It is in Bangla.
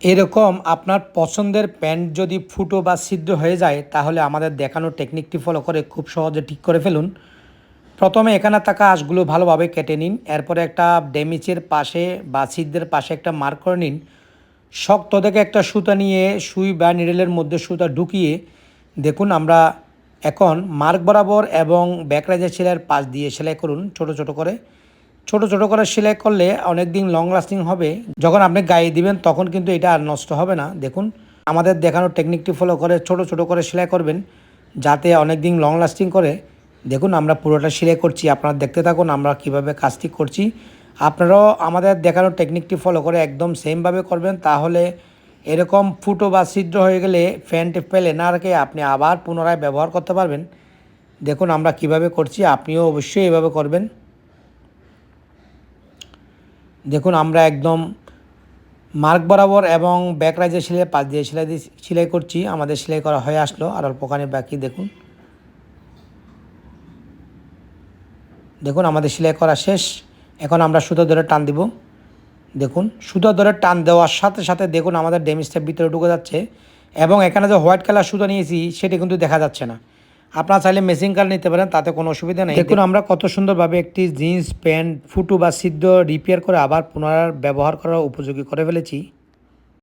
এরকম আপনার পছন্দের প্যান্ট যদি ফুটো বা ছিদ্র হয়ে যায়, তাহলে আমাদের দেখানো টেকনিকটি ফলো করে খুব সহজে ঠিক করে ফেলুন। প্রথমে এখানে থাকা আঁশগুলো ভালোভাবে কেটে নিন, এরপরে একটা ড্যামেজের পাশে বা ছিদ্রের পাশে একটা মার্ক করে নিন। শক্ত থেকে একটা সুতা নিয়ে সুই বা নিডেলের মধ্যে সুতা ঢুকিয়ে দেখুন আমরা এখন মার্ক বরাবর এবং ব্যাকরাইজের সেলাইয়ের পাশ দিয়ে সেলাই করুন, ছোট ছোট করে। ছোট ছোট করে সেলাই করলে অনেক দিন লং লাস্টিং হবে। যখন আপনি গায়ে দিবেন, তখন কিন্তু এটা আর নষ্ট হবে না। দেখুন, আমাদের দেখানো টেকনিকটি ফলো করে ছোট ছোট করে সেলাই করবেন, যাতে অনেক দিন লং লাস্টিং করে। দেখুন, আমরা পুরোটা সেলাই করছি। আপনারা দেখতে থাকুন, আমরা কীভাবে কাজটি করছি। আপনারাও আমাদের দেখানো টেকনিকটি ফলো করে একদম সেমভাবে করবেন। তাহলে এরকম ফুটো বা ছিদ্র হয়ে গেলে ফ্যান ফেলে না রেখে আপনি আবার পুনরায় ব্যবহার করতে পারবেন। দেখুন, আমরা কীভাবে করছি। আপনিও অবশ্যই এভাবে করবেন। দেখুন, আমরা একদম মার্ক বরাবর এবং ব্যাক রাইজের সেলাই, পাশ দিয়ে সেলাই দিয়ে সেলাই করছি। আমাদের সেলাই করা হয়ে আসলো। আর অল্পখানি বাকি, দেখুন। দেখুন, আমাদের সেলাই করা শেষ। এখন আমরা সুতো ধরে টান দিব। দেখুন, সুতো ধরে টান দেওয়ার সাথে সাথে দেখুন, আমাদের ড্যামেজটা ভিতরে ঢুকে যাচ্ছে। এবং এখানে যে হোয়াইট কালার সুতো নিয়েছি, সেটি কিন্তু দেখা যাচ্ছে না। আপনারা চাইলে মেশিন কাল নিতে পারেন, তাতে কোনো অসুবিধা নেই। দেখুন, আমরা কত সুন্দরভাবে একটি জিন্স প্যান্ট ফুটু বা সিদ্ধ রিপেয়ার করে আবার পুনরায় ব্যবহার করার উপযোগী করে ফেলেছি।